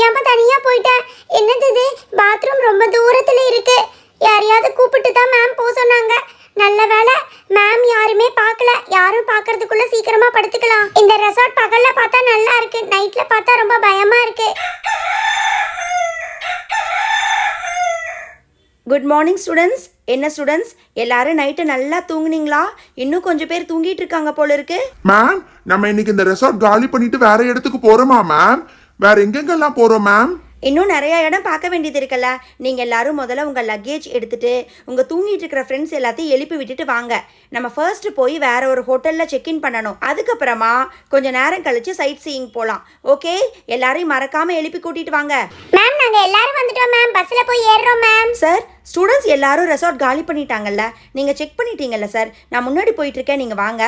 தெரியாம தனியா போயிட்டேன் என்னது இது? பாத்ரூம் ரொம்ப தூரத்துல இருக்கு. யாரையாவது கூப்பிட்டு தான் மேம் போக சொன்னாங்க. நல்ல வேளை மேம் யாருமே பார்க்கல. யாரும் பார்க்கறதுக்குள்ள சீக்கிரமா படுத்துக்கலாம். இந்த ரெசார்ட் பகல்ல பார்த்தா நல்லா இருக்கு. நைட்ல பார்த்தா ரொம்ப பயமா இருக்கு. குட் மார்னிங் ஸ்டூடெண்ட்ஸ் என்ன ஸ்டூடெண்ட்ஸ் எல்லாரும் நைட்டு நல்லா தூங்குனீங்களா? இன்னும் கொஞ்சம் பேர் தூங்கிட்டு இருக்காங்க போல இருக்கு. மேம் நம்ம இன்னைக்கு இந்த ரெசார்ட் காலி பண்ணிட்டு வேற இடத்துக்கு போறோமா மேம் வேற எங்கெங்கெல்லாம் போறோம் மேம் இன்னும் நிறைய இடம் பார்க்க வேண்டியது இருக்குல்ல. நீங்கள் எல்லாரும் முதல்ல உங்கள் லக்கேஜ் எடுத்துட்டு உங்கள் தூங்கிட்டு இருக்கிற ஃப்ரெண்ட்ஸ் எல்லாத்தையும் எழுப்பி விட்டுட்டு வாங்க. நம்ம ஃபர்ஸ்ட் போய் வேற ஒரு ஹோட்டலில் செக்இன் பண்ணணும். அதுக்கப்புறமா கொஞ்சம் நேரம் கழிச்சு சைட் சீயிங் போகலாம் ஓகே எல்லாரையும் மறக்காம எழுப்பி கூட்டிட்டு வாங்க. மேம் நாங்க எல்லாரும் வந்துட்டோம் மேம் பஸ்ல போய் ஏறுறோம் மேம் சார் ஸ்டூடெண்ட்ஸ் எல்லாரும் ரெசார்ட் காலி பண்ணிட்டாங்கல்ல. நீங்கள் செக் பண்ணிட்டீங்கல்ல சார் நான் முன்னாடி போயிட்டு இருக்கேன் நீங்கள் வாங்க.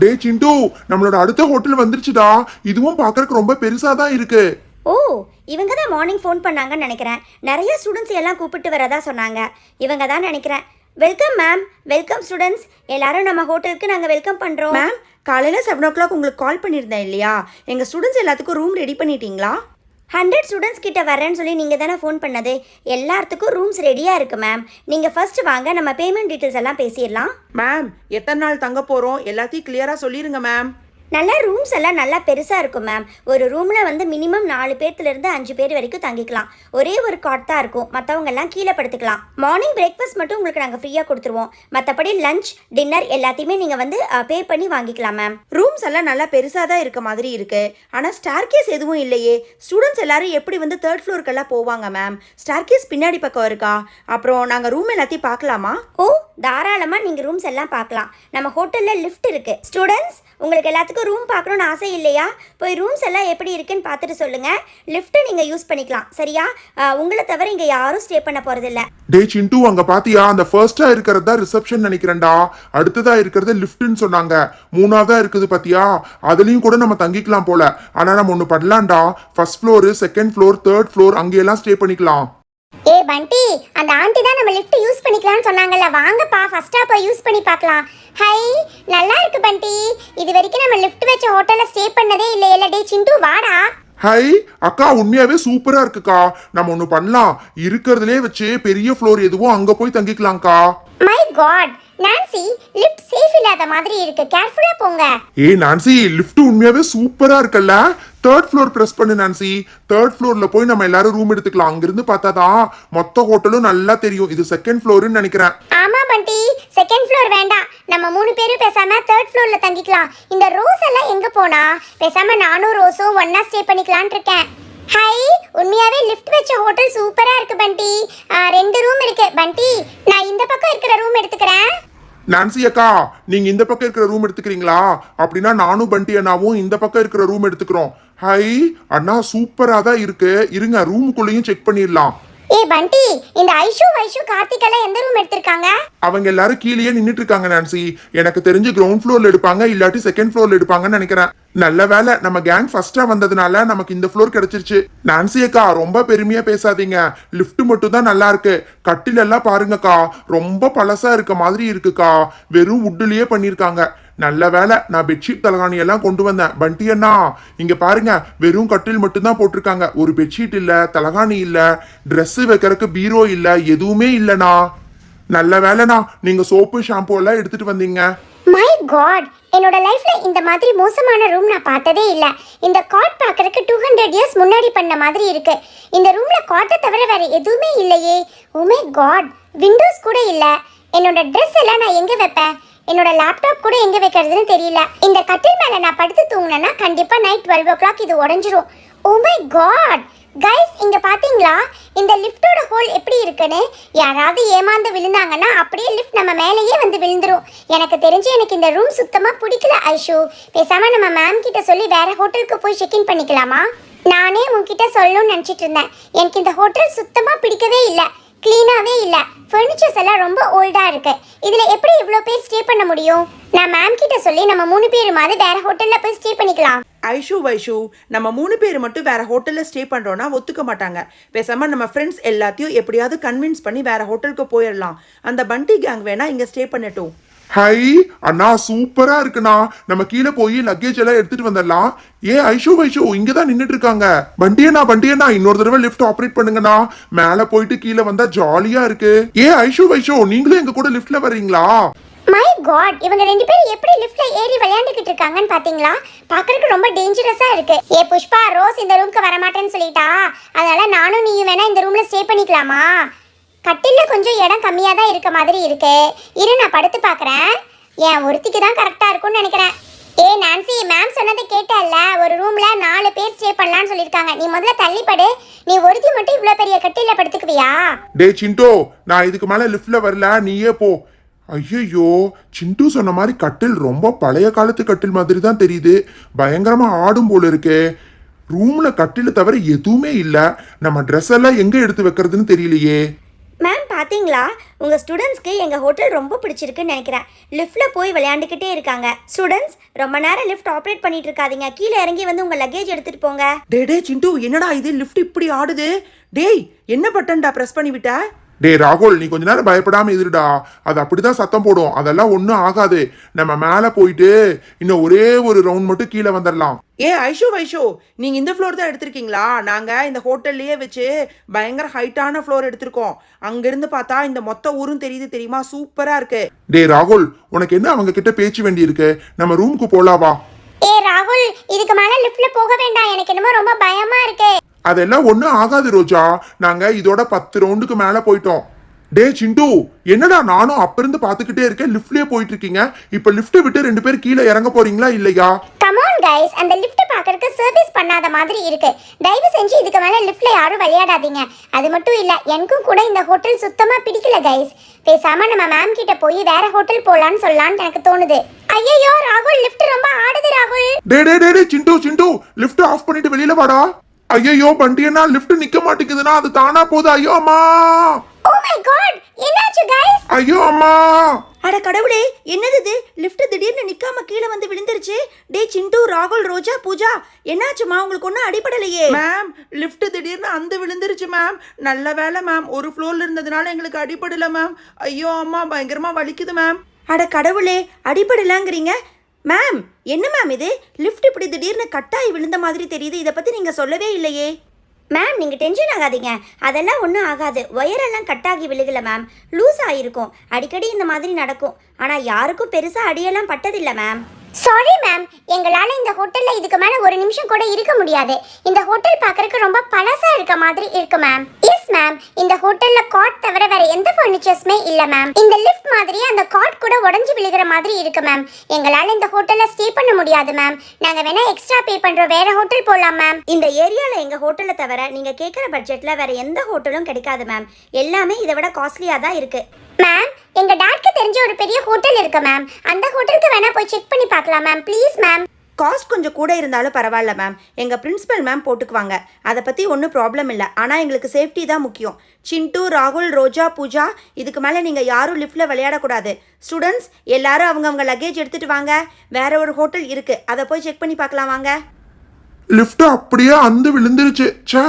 டே சிண்டு நம்மளோட அடுத்த ஹோட்டல் வந்துருச்சுடா. இதுவும் பார்க்கறதுக்கு ரொம்ப பெருசா தான் இருக்கு. ஓ இவங்க தான் மார்னிங் ஃபோன் பண்ணாங்கன்னு நினைக்கிறேன். நிறைய ஸ்டூடெண்ட்ஸ் எல்லாம் கூப்பிட்டு வரதா சொன்னாங்க. இவங்க தான் நினைக்கிறேன். வெல்கம் மேம் வெல்கம் ஸ்டூடெண்ட்ஸ் எல்லாரும் நம்ம ஹோட்டலுக்கு நாங்கள் வெல்கம் பண்ணுறோம் மேம் காலையில் செவன் ஓ கிளாக் உங்களுக்கு கால் பண்ணியிருந்தேன் இல்லையா? எங்கள் ஸ்டூடெண்ட்ஸ் எல்லாத்துக்கும் ரூம் ரெடி பண்ணிட்டீங்களா? ஹண்ட்ரட் ஸ்டூடெண்ட்ஸ் கிட்ட வரேன்னு சொல்லி நீங்கள் தானே ஃபோன் பண்ணது? எல்லாத்துக்கும் ரூம்ஸ் ரெடியாக இருக்குது மேம் நீங்கள் ஃபஸ்ட்டு வாங்க நம்ம பேமெண்ட் டீட்டெயில்ஸ் எல்லாம் பேசிடலாம். மேம் எத்தனை நாள் தங்க போகிறோம் எல்லாத்தையும் கிளியராக சொல்லிடுங்க மேம் நல்லா ரூம்ஸ் எல்லாம் நல்லா பெருசாக இருக்கும் மேம் ஒரு ரூமில் வந்து மினிமம் நாலு பேர்த்துலேருந்து அஞ்சு பேர் வரைக்கும் தங்கிக்கலாம். ஒரே ஒரு காட் தான் இருக்கும். மற்றவங்க எல்லாம் கீழே படுத்துக்கலாம். மார்னிங் பிரேக்ஃபாஸ்ட் மட்டும் உங்களுக்கு நாங்கள் ஃப்ரீயாக கொடுத்துருவோம். மற்றபடி லஞ்ச் டின்னர் எல்லாத்தையுமே நீங்கள் வந்து பே பண்ணி வாங்கிக்கலாம் மேம் ரூம்ஸ் எல்லாம் நல்லா பெருசாக தான் இருக்க மாதிரி இருக்கு. ஆனால் ஸ்டார்கேஸ் எதுவும் இல்லையே. ஸ்டூடெண்ட்ஸ் எல்லாரும் எப்படி வந்து தேர்ட் ஃப்ளோருக்கெல்லாம் போவாங்க மேம் ஸ்டார்கேஸ் பின்னாடி பக்கம் இருக்கா? அப்புறம் நாங்கள் ரூம் எல்லாத்தையும் பார்க்கலாமா? ஓ தாராளமாக நீங்கள் ரூம்ஸ் எல்லாம் பார்க்கலாம். நம்ம ஹோட்டலில் லிஃப்ட் இருக்குது ஸ்டூடெண்ட்ஸ் உங்களுக்கு எல்லாத்துக்கும் ரூம் பார்க்கணுன்னு ஆசை இல்லையா? போய் ரூம்ஸ் எல்லாம் எப்படி இருக்குன்னு பார்த்துட்டு சொல்லுங்கள் லிஃப்ட்டை நீங்கள் யூஸ் பண்ணிக்கலாம். சரியா? உங்களை தவிர இங்கே யாரும் ஸ்டே பண்ண போகிறதில்ல டே சிண்டு அங்க பாத்தியா? அந்த ஃபர்ஸ்டா இருக்கிறது தான் ரிசப்ஷன் நினைக்கிறேன்டா. அடுத்ததா இருக்கிறது லிஃப்ட்னு சொன்னாங்க. மூணாவதா இருக்குது பாத்தியா? அதுலயும் கூட நம்ம தங்கிக்கலாம் போல. ஆனா நம்ம ஒண்ணு பண்ணலாம்டா. First floor second floor third floor அங்கெல்லாம் ஸ்டே பண்ணிக்கலாம். ஏ பண்டி அந்த ஆண்டி தான் நம்ம லிஃப்ட் யூஸ் பண்ணிக்கலாம்னு சொன்னாங்கல்ல. வாங்கப்பா யூஸ் பண்ணி பார்க்கலாம். ஹை நல்லா இருக்கு பண்டி. இது வரைக்கும் நம்ம லிஃப்ட் வச்ச ஹோட்டல்ல ஸ்டே பண்ணதே இல்லையே. டே சிண்டு வாடா. ஹை அக்கா உண்மையாவே சூப்பரா இருக்குக்கா. நம்ம ஒண்ணு பண்ணலாம். இருக்கிறதுலே வச்சு பெரிய ஃப்ளோர் எதுவோ அங்க போய் தங்கிக்கலாம்க்கா. My god Nancy lift safe இல்லாத மாதிரி இருக்கு. கேர்ஃபுல்லா போங்க. ஏய் நான்சி லிஃப்ட் உண்மையாவே சூப்பரா இருக்குல்ல? தேர்ட் ஃப்ளோர் பிரஸ் பண்ணு நான்சி தேர்ட் ஃப்ளோர்ல போய் நம்ம எல்லாரும் ரூம் எடுத்துக்கலாம். அங்கிருந்து பார்த்தாதான் மொத்த ஹோட்டலும் நல்லா தெரியும். இது செகண்ட் ஃப்ளோர்னு நினைக்கிறேன். ஆமா பண்டி. செகண்ட் ஃப்ளோர் வேண்டாம். நம்ம மூணு பேரும் பேசாம தேர்ட் ஃப்ளோர்ல தங்கிக்கலாம். இந்த ரோஸ் எல்லாம் எங்க போனா? பேசாம நானும் ரோஸும் ஒண்ணா ஸ்டே பண்ணிக்கலாம்னு இருக்கேன். ஹை உண்மையாவே லிஃப்ட் வச்ச ஹோட்டல் சூப்பரா இருக்கு பண்டி. ரெண்டு ரூம் இருக்கு. பண்டி நான் இந்த பக்கம் இருக்கிற ரூம் எடுத்துக்கிறேன். நான்சி அக்கா நீங்க இந்த பக்கம் இருக்கிற ரூம் எடுத்துக்கிறீங்களா? அப்படின்னா நானும் பண்டி அண்ணாவும் இந்த பக்கம் இருக்கிற ரூம் எடுத்துக்கிறோம். ஹை அண்ணா சூப்பரா தான் இருக்கு. இருங்க ரூமுக்குள்ளேயும் செக் பண்ணிடலாம். ஏ பண்டி இந்த ஐஷு வைஷு கார்த்திக் எல்லாம் எந்த ரூம் எடுத்திருக்காங்க? அவங்க எல்லாரும் கீழேயே நின்னுட்டு இருக்காங்க நான்சி எனக்கு தெரிஞ்சு கிரவுண்ட் ஃப்ளோர்ல எடுப்பாங்க இல்லாட்டி செகண்ட் ஃப்ளோர்ல எடுப்பாங்கன்னு நினைக்கிறேன். நல்ல வேலை நம்ம கேங் ஃபர்ஸ்டா வந்ததுனால நமக்கு இந்த ஃப்ளோர் கிடைச்சிருச்சு. நான்சி அக்கா ரொம்ப பெருமையா பேசாதீங்க. லிஃப்ட் மட்டும் தான் நல்லா இருக்கு. கட்டில் எல்லாம் பாருங்கக்கா. ரொம்ப பழசா இருக்க மாதிரி இருக்குக்கா. வெறும் உட்டுலயே பண்ணிருக்காங்க நல்ல வேலை. நான் பெட்ஷீட் தலகாணி எல்லாம் கொண்டு வந்தேன். பண்டி அண்ணா இங்க பாருங்க வெறும் கட்டில் மட்டும்தான் போட்டிருக்காங்க. ஒரு பெட்ஷீட் இல்ல தலகாணி இல்ல ட்ரெஸ் வைக்கிறதுக்கு பீரோ இல்ல எதுவுமே இல்லனா நல்ல வேலைண்ணா. நீங்க சோப்பு ஷாம்பு எல்லாம் எடுத்துட்டு வந்தீங்க. மை காட் என்னோட லைஃப்ல இந்த மாதிரி மோசமான ரூம் நான் பார்த்ததே இல்ல. இந்த காட் பாக்குறதுக்கு டூ ஹண்ட்ரட் இயர்ஸ் முன்னாடி பண்ண மாதிரி இருக்கு. இந்த ரூம்ல காட்டை தவிர வேற எதுவுமே இல்லையே. உமே காட் விண்டோஸ் கூட இல்ல. என்னோட ட்ரெஸ் எல்லாம் நான் எங்க வைப்பேன்? என்னோட லேப்டாப் கூட எங்கே வைக்கிறதுன்னு தெரியல. இந்த கட்டில் மேலே நான் படுத்து தூங்கினேன்னா கண்டிப்பாக நைட் டுவெல் ஓ கிளாக் இது உடஞ்சிரும். Oh oh my god guys இங்கே பார்த்தீங்களா இந்த லிஃப்டோட ஹோல் எப்படி இருக்குன்னு? யாராவது ஏமாந்து விழுந்தாங்கன்னா அப்படியே லிஃப்ட் நம்ம மேலேயே வந்து விழுந்துரும். எனக்கு தெரிஞ்சு எனக்கு இந்த ரூம் சுத்தமாக பிடிக்கல ஐஷு. பேசாமல் நம்ம மேம் கிட்ட சொல்லி வேற ஹோட்டலுக்கு போய் செக்இன் பண்ணிக்கலாமா? நானே உங்ககிட்ட சொல்லணும்னு நினச்சிட்டு இருந்தேன். எனக்கு இந்த ஹோட்டல் சுத்தமாக பிடிக்கவே இல்லை. க்ளீனாகவே இல்லை. ஃபர்னிச்சர்ஸ் எல்லாம் ரொம்ப ஓல்டாக இருக்குது இதில் எப்படி இவ்வளோ பேர் ஸ்டே பண்ண முடியும்? நான் மேம் கிட்ட சொல்லி நம்ம மூணு பேருமாவது வேற ஹோட்டலில் போய் ஸ்டே பண்ணிக்கலாம். ஐஷு வைஷு நம்ம மூணு பேர் மட்டும் வேற ஹோட்டலில் ஸ்டே பண்ணுறோன்னா ஒத்துக்க மாட்டாங்க. பேசாம நம்ம ஃப்ரெண்ட்ஸ் எல்லாத்தையும் எப்படியாவது கன்வின்ஸ் பண்ணி வேற ஹோட்டலுக்கு போயிடலாம் அந்த பண்டி கேங் வேணா இங்கே ஸ்டே பண்ணட்டும். ஹை அண்ணா சூப்பரா இருக்குண்ணா. நம்ம கீழே போய் லக்கேஜ் எல்லாம் எடுத்துட்டு வந்துடலாம் ஏ ஐஷு வைஷு இங்க தான் நின்றுட்டு இருக்காங்க வண்டியண்ணா வண்டியண்ணா இன்னொரு தடவை லிஃப்ட் ஆப்ரேட் பண்ணுங்கண்ணா. மேல போயிட்டு கீழே வந்தா ஜாலியா இருக்கு. ஏ ஐஷு வைஷு நீங்களும் எங்க கூட லிஃப்ட்ல வர்றீங்களா? மை காட் இவங்க ரெண்டு பேரும் எப்படி லிஃப்ட்ல ஏறி விளையாண்டுக்கிட்டு இருக்காங்கன்னு பாத்தீங்களா? பார்க்கறதுக்கு ரொம்ப டேஞ்சரஸா இருக்கு. ஏ புஷ்பா ரோஸ் இந்த ரூம்க்கு வர மாட்டேன்னு சொல்லிட்டா. அதனால நானும் நீயும் வேணா இந்த ரூம்ல ஸ்டே பண்ணிக்கலாமா? கட்டில்ல கொஞ்சம் இடம் கம்மியாக தான் இருக்க மாதிரி இருக்கு. இரு நான் படுத்து பார்க்குறேன் என் ஒருத்திக்கு தான் கரெக்டாக இருக்கும்னு நினைக்கிறேன். ஏ நான்சி மேம் சொன்னதை கேட்டல்ல ஒரு ரூமில் நாலு பேர் ஸ்டே பண்ணலாம்னு சொல்லியிருக்காங்க. நீ முதல்ல தள்ளிப்படு நீ ஒருத்தி மட்டும் இவ்வளோ பெரிய கட்டில்ல படுத்துக்குவியா? டே சிண்டோ நான் இதுக்கு மேலே லிஃப்டில் வரல. நீயே போ. ஐயோ சிண்டு சொன்ன மாதிரி கட்டில் ரொம்ப பழைய காலத்து கட்டில் மாதிரி தான் தெரியுது. பயங்கரமாக ஆடும் போல இருக்கே. ரூமில் கட்டில தவிர எதுவுமே இல்லை. நம்ம ட்ரெஸ் எல்லாம் எங்கே எடுத்து வைக்கிறதுன்னு தெரியலையே. மேம் பாத்தீங்களா? உங்கள் ஸ்டூடெண்ட்ஸ்க்கு எங்கள் ஹோட்டல் ரொம்ப பிடிச்சிருக்குன்னு நினைக்கிறேன். லிஃப்ட்டில் போய் விளையாண்டுக்கிட்டே இருக்காங்க. ஸ்டூடெண்ட்ஸ் ரொம்ப நேரம் லிஃப்ட் ஆப்ரேட் பண்ணிட்டு இருக்காதீங்க. கீழே இறங்கி வந்து உங்கள் லக்கேஜ் எடுத்துகிட்டு போங்க. டே டே சிண்டு என்னடா இது? லிஃப்ட் இப்படி ஆடுது? டேய் என்ன பட்டன்டா பிரஸ் பண்ணி விட்ட டே ராகுல் நீ கொஞ்ச நேரம் பயப்படாம இருடா. அது அப்படிதான் சத்தம் போடும். அதெல்லாம் ஒன்றும் ஆகாது. நம்ம மேலே போயிட்டு இன்னும் ஒரே ஒரு ரவுண்ட் மட்டும் கீழே வந்துடலாம் ஏ ஐஷு வைஷு நீங்க இந்த ஃப்ளோர் தான் எடுத்திருக்கீங்களா? நாங்க இந்த ஹோட்டல்லயே வச்சு பயங்கர ஹைட்டான ஃப்ளோர் எடுத்திருக்கோம். அங்கிருந்து பார்த்தா இந்த மொத்த ஊரும் தெரியுது தெரியுமா? சூப்பரா இருக்கு. டே ராகுல் உனக்கு என்ன அவங்க கிட்ட பேச்சு வேண்டி இருக்கு நம்ம ரூமுக்கு போலாவா ஏ ராகுல் இதுக்கு மேல லிஃப்ட்ல போக வேண்டாம். எனக்கு என்னமோ ரொம்ப பயமா இருக்கு. அதெல்லாம் ஒன்றும் ஆகாது ரோஜா. நாங்க இதோட பத்து ரவுண்டுக்கு மேலே போயிட்டோம். டே சிண்டு என்னடா நானும் அப்ப இருந்து பார்த்துக்கிட்டே இருக்கேன்? லிஃப்ட்லயே போயிட்டு இருக்கீங்க இப்ப லிஃப்ட் விட்டு ரெண்டு பேரும் கீழே இறங்க போறீங்களா இல்லையா? கமான் கைஸ் அந்த லிஃப்ட் பார்க்கறதுக்கு சர்வீஸ் பண்ணாத மாதிரி இருக்கு. தயவு செஞ்சு இதுக்கு மேல லிஃப்ட்ல யாரும் விளையாடாதீங்க. அது மட்டும் இல்ல எனக்கும் கூட இந்த ஹோட்டல் சுத்தமா பிடிக்கல கைஸ் பேசாம நம்ம மேம் கிட்ட போய் வேற ஹோட்டல் போலான்னு சொல்லலாம்னு எனக்கு தோணுது. ஐயோ ராகுல் லிஃப்ட் ரொம்ப ஆடுது ராகுல். டே டே டே சிண்டு சிண்டு. லிஃப்ட் ஆஃப் பண்ணிட்டு வெளியில வாடா. ஐயோ பண்டியனா லிஃப்ட் நிக்க மாட்டேங்குதுன்னா அது தானா போகுது? ஐயோ அம்மா. ஓ மை காட் என்னாச்சு கைஸ் ஐயோ அம்மா! அட கடவுளே என்னது இது? லிஃப்ட் திடீர்னு நிக்காம கீழே வந்து விழுந்துருச்சு. டே சிண்டு ராகுல் ரோஜா பூஜா என்னாச்சுமா உங்களுக்கு ஒன்றும் அடிபடலையே. மேம் லிஃப்ட் திடீர்னு அந்த விழுந்துருச்சு மேம் நல்ல வேலை மேம் ஒரு ஃப்ளோர்ல இருந்ததுனால எங்களுக்கு அடிபடல மேம் ஐயோ அம்மா பயங்கரமா வலிக்குது மேம் அட கடவுளே அடிபடலங்கிறீங்க. மேம் என்ன மேம் இது? லிஃப்ட் இப்படி திடீர்னு கட்டாயி விழுந்த மாதிரி தெரியுது. இதை பத்தி நீங்க சொல்லவே இல்லையே. மேம் நீங்கள் டென்ஷன் ஆகாதீங்க. அதெல்லாம் ஒன்றும் ஆகாது. ஒயரெல்லாம் கட்டாகி விழுகலை மேம் லூஸ் ஆகிருக்கும் அடிக்கடி இந்த மாதிரி நடக்கும். ஆனால் யாருக்கும் பெருசாக அடியெல்லாம் பட்டதில்லை மேம் சாரி மேம் எங்களால் இந்த ஹோட்டலில் இதுக்கு மேலே ஒரு நிமிஷம் கூட இருக்க முடியாது. இந்த ஹோட்டல் பார்க்குறக்கு ரொம்ப பழசாக இருக்க மாதிரி இருக்கு மேம் எஸ் மேம் இந்த ஹோட்டலில் காட் தவிர வேற எந்த ஃபர்னிச்சர்ஸுமே இல்லை மேம் இந்த லிஃப்ட் மாதிரி அந்த காட் கூட உடஞ்சி விழுகிற மாதிரி இருக்கு மேம் எங்களால் இந்த ஹோட்டலில் ஸ்டே பண்ண முடியாது மேம் நாங்கள் வேணா எக்ஸ்ட்ரா பே பண்ணுறோம் வேற ஹோட்டல் போகலாம் மேம் இந்த ஏரியாவில் எங்கள் ஹோட்டலை தவிர நீங்கள் கேட்குற பட்ஜெட்டில் வேறு எந்த ஹோட்டலும் கிடைக்காது மேம் எல்லாமே இதை விட காஸ்ட்லியாக தான் இருக்குது மேம் எங்க டாட்க்கு தெரிஞ்ச ஒரு பெரிய ஹோட்டல் இருக்கு மேம் அந்த ஹோட்டலுக்கு வேணா போய் செக் பண்ணி பார்க்கலாம் மேம் ப்ளீஸ் மேம் காஸ்ட் கொஞ்சம் கூட இருந்தாலும் பரவாயில்ல மேம் எங்கள் பிரின்சிபல் மேம் போட்டுக்குவாங்க. அதை பற்றி ஒன்றும் ப்ராப்ளம் இல்லை. ஆனால் எங்களுக்கு சேஃப்டி தான் முக்கியம். சிண்டு ராகுல் ரோஜா பூஜா இதுக்கு மேலே நீங்கள் யாரும் லிஃப்ட்டில் விளையாடக்கூடாது. ஸ்டூடெண்ட்ஸ் எல்லாரும் அவங்கவங்க லக்கேஜ் எடுத்துகிட்டு வாங்க. வேற ஒரு ஹோட்டல் இருக்குது அதை போய் செக் பண்ணி பார்க்கலாம் வாங்க. லிஃப்ட் அப்படியே அந்த விழுந்துருச்சு. ச்சே.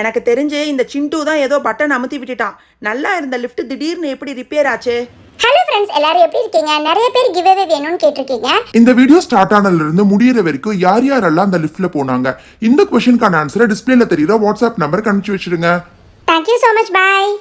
எனக்கு தெரிஞ்சு இந்த சிண்டு தான் ஏதோ பட்டன் அமுத்தி விட்டுட்டான். நல்லா இருந்த லிஃப்ட் திடீர்னு எப்படி ரிப்பேர் ஆச்சு? ஹலோ ஃப்ரெண்ட்ஸ் எல்லாரும் எப்படி இருக்கீங்க? நிறைய பேர் கிவ் அவே வேணும்னு கேட்டிருக்கீங்க. இந்த வீடியோ ஸ்டார்ட் ஆனதுல இருந்து முடியிற வரைக்கும் யார் யாரெல்லாம் அந்த லிஃப்ட்ல போனாங்க? இந்த கொஸ்டினுக்கான ஆன்சரை டிஸ்பிளேல தெரியுற வாட்ஸ்அப் நம்பருக்கு அனுப்பிச்சு வச்சிருங்க. Thank you so much bye